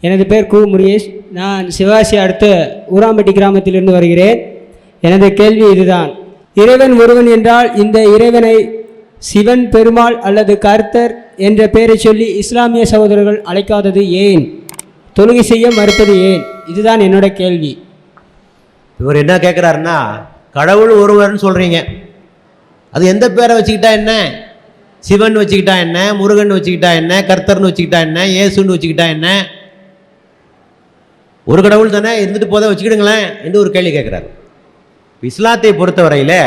எனது பேர் கு. முருகேஷ். நான் சிவாசி அடுத்த ஊராம்பட்டி கிராமத்திலிருந்து வருகிறேன். எனது கேள்வி இதுதான். இறைவன் ஒருவன் என்றால் இந்த இறைவனை சிவன் பெருமாள் அல்லது கர்த்தர் என்ற பெயரை சொல்லி இஸ்லாமிய சகோதரர்கள் அழைக்காதது ஏன்? தொழுகை செய்ய மறுப்பது ஏன்? இதுதான் என்னோட கேள்வி. இவர் என்ன கேட்குறாருன்னா கடவுள் ஒருவர்னு சொல்கிறீங்க அது எந்த பேரை வச்சுக்கிட்டா என்ன? சிவன் வச்சுக்கிட்டா என்ன? முருகன் வச்சுக்கிட்டா என்ன? கர்த்தர்னு வச்சுக்கிட்டா என்ன? ஏசுன்னு வச்சுக்கிட்டா என்ன? ஒரு கடவுள் தானே இருந்துட்டு போதை வச்சுக்கிடுங்களேன் என்று ஒரு கேள்வி கேட்குறாரு. இஸ்லாத்தை பொறுத்தவரையில்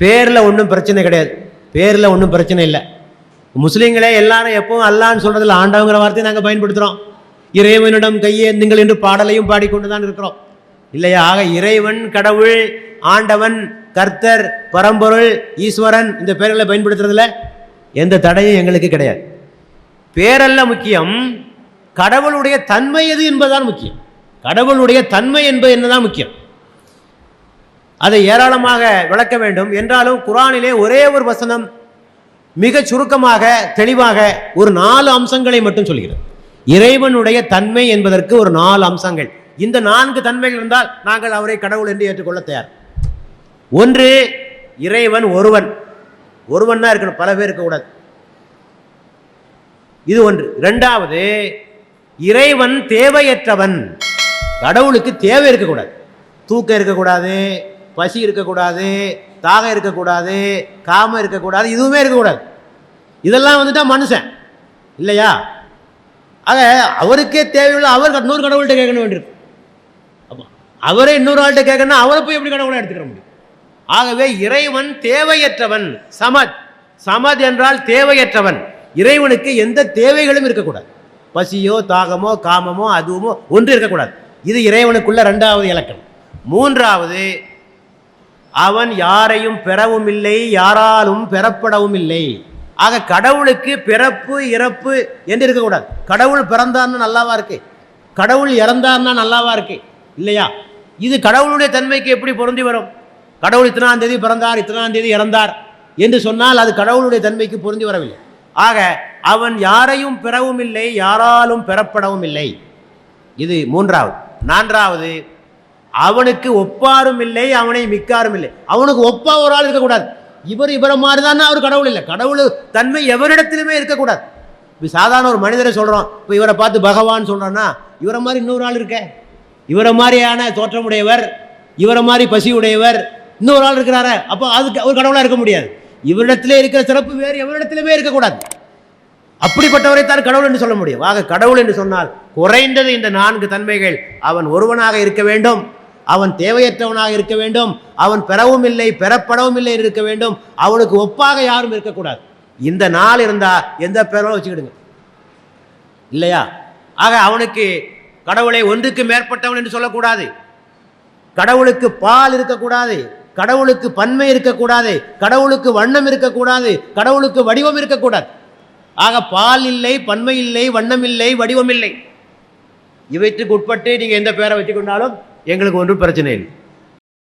பேரில் ஒன்றும் பிரச்சனை கிடையாது. பேரில் ஒன்றும் பிரச்சனை இல்லை. முஸ்லீம்களே எல்லாரும் எப்பவும் அல்லான்னு சொல்கிறதுல ஆண்டவங்கிற வார்த்தையை நாங்கள் பயன்படுத்துகிறோம் இறைவனிடம் கையேந்துங்கள் என்று பாடலையும் பாடிக்கொண்டு தான் இருக்கிறோம். இல்லையா? ஆக இறைவன் கடவுள் ஆண்டவன் கர்த்தர் பரம்பொருள் ஈஸ்வரன் இந்த பேர்களை பயன்படுத்துறதுல எந்த தடையும் எங்களுக்கு கிடையாது. பேரல்ல முக்கியம் கடவுளுடைய தன்மை எது என்பதுதான் முக்கியம். கடவுளுடைய தன்மை என்பது என்னதான் முக்கியம். அதை ஏராளமாக விளக்க வேண்டும். என்றாலும் குரானிலே ஒரே ஒரு வசனம் மிக சுருக்கமாக தெளிவாக ஒரு நாலு அம்சங்களை மட்டும் சொல்கிறது. இறைவனுடைய தன்மை என்பதற்கு ஒரு நாலு அம்சங்கள். இந்த நான்கு தன்மைகள் இருந்தால் நாங்கள் அவரை கடவுள் என்று ஏற்றுக்கொள்ள தயார். ஒன்று இறைவன் ஒருவன். ஒருவன் தான் இருக்கணும் பல பேர் இருக்கக்கூடாது. இது ஒன்று. ரெண்டாவது இறைவன் தேவையற்றவன். கடவுளுக்கு தேவை இருக்கக்கூடாது. தூக்கம் இருக்கக்கூடாது பசி இருக்கக்கூடாது தாகம் இருக்கக்கூடாது காமம் இருக்கக்கூடாது இதுவுமே இருக்கக்கூடாது. இதெல்லாம் வந்துட்டா மனுஷன். இல்லையா? ஆக அவருக்கே தேவையுள்ள அவர் இன்னொரு கடவுள்கிட்ட கேட்கணும் வேண்டியிருக்கு. அப்போ அவரே இன்னொரு ஆள்கிட்ட கேட்கணும் அவரை போய் எப்படி கடவுளை எடுத்துக்கிற முடியும்? ஆகவே இறைவன் தேவையற்றவன். சமத். சமத் என்றால் தேவையற்றவன். இறைவனுக்கு எந்த தேவைகளும் இருக்கக்கூடாது. பசியோ தாகமோ காமமோ அதுவுமோ ஒன்று இருக்கக்கூடாது. இது இறைவனுக்குள்ள ரெண்டாவது இலக்கம். மூன்றாவது அவன் யாரையும் பெறவும் இல்லை யாராலும் பெறப்படவும் இல்லை ஆக கடவுளுக்கு பிறப்பு இறப்பு என்று இருக்கக்கூடாது. கடவுள் பிறந்தான்னு நல்லாவா இருக்கு? கடவுள் இறந்தார்னா நல்லாவா இருக்கு? இல்லையா? இது கடவுளுடைய தன்மைக்கு எப்படி பொருந்தி வரும்? கடவுள் இத்தனாம் தேதி பிறந்தார் இத்தனாம் தேதி இறந்தார் என்று சொன்னால் அது கடவுளுடைய தன்மைக்கு பொருந்தி வரவில்லை. ஆக அவன் யாரையும் பெறவும் இல்லை யாராலும் பெறப்படவும் இல்லை இது மூன்றாவது. நான்காவது அவனுக்கு ஒப்பாரும் இல்லை அவனை மிக்காரும் இல்லை அவனுக்கு ஒப்பா ஒரு ஆள் இருக்கக்கூடாது. இவர் இவரை மாதிரி தானே அவர் கடவுள் இல்லை. கடவுள் தன்மை எவரிடத்திலுமே இருக்கக்கூடாது. இப்போ சாதாரண ஒரு மனிதரை சொல்கிறோம் இப்போ இவரை பார்த்து பகவான் சொல்கிறோன்னா இவரை மாதிரி இன்னொரு ஆள் இருக்க. இவரை மாதிரியான தோற்றமுடையவர் இவரை மாதிரி பசி உடையவர் இன்னொரு ஆள் இருக்கிறார. அப்போ அதுக்கு ஒரு கடவுளாக இருக்க முடியாது. இவரிடத்திலே இருக்கிற சிறப்பு வேறு எவரிடத்திலுமே இருக்கக்கூடாது. அப்படிப்பட்டவரை தான் கடவுள் என்று சொல்ல முடியும். ஆக கடவுள் என்று சொன்னால் குறைந்தது இந்த நான்கு தன்மைகள். அவன் ஒருவனாக இருக்க வேண்டும். அவன் தேவையற்றவனாக இருக்க வேண்டும். அவன் பெறவும் இல்லை பெறப்படவும் இல்லை இருக்க வேண்டும். அவனுக்கு ஒப்பாக யாரும் இருக்கக்கூடாது. இந்த நாள் இருந்தால் எந்த பெயரோ வச்சுக்கிடுங்க. இல்லையா? ஆக அவனுக்கு கடவுளை ஒன்றுக்கு மேற்பட்டவன் என்று சொல்லக்கூடாது. கடவுளுக்கு பால் இருக்கக்கூடாது. கடவுளுக்கு பன்மை இருக்கக்கூடாது கடவுளுக்கு வண்ணம் இருக்கக்கூடாது கடவுளுக்கு வடிவம் இருக்கக்கூடாது. ஆக பால் இல்லை பன்மை இல்லை வண்ணம் இல்லை வடிவம் இல்லை. இவற்றுக்கு உட்பட்டு நீங்கள் எந்த பேரை வச்சுக்கொண்டாலும் எங்களுக்கு ஒன்றும் பிரச்சனை இல்லை.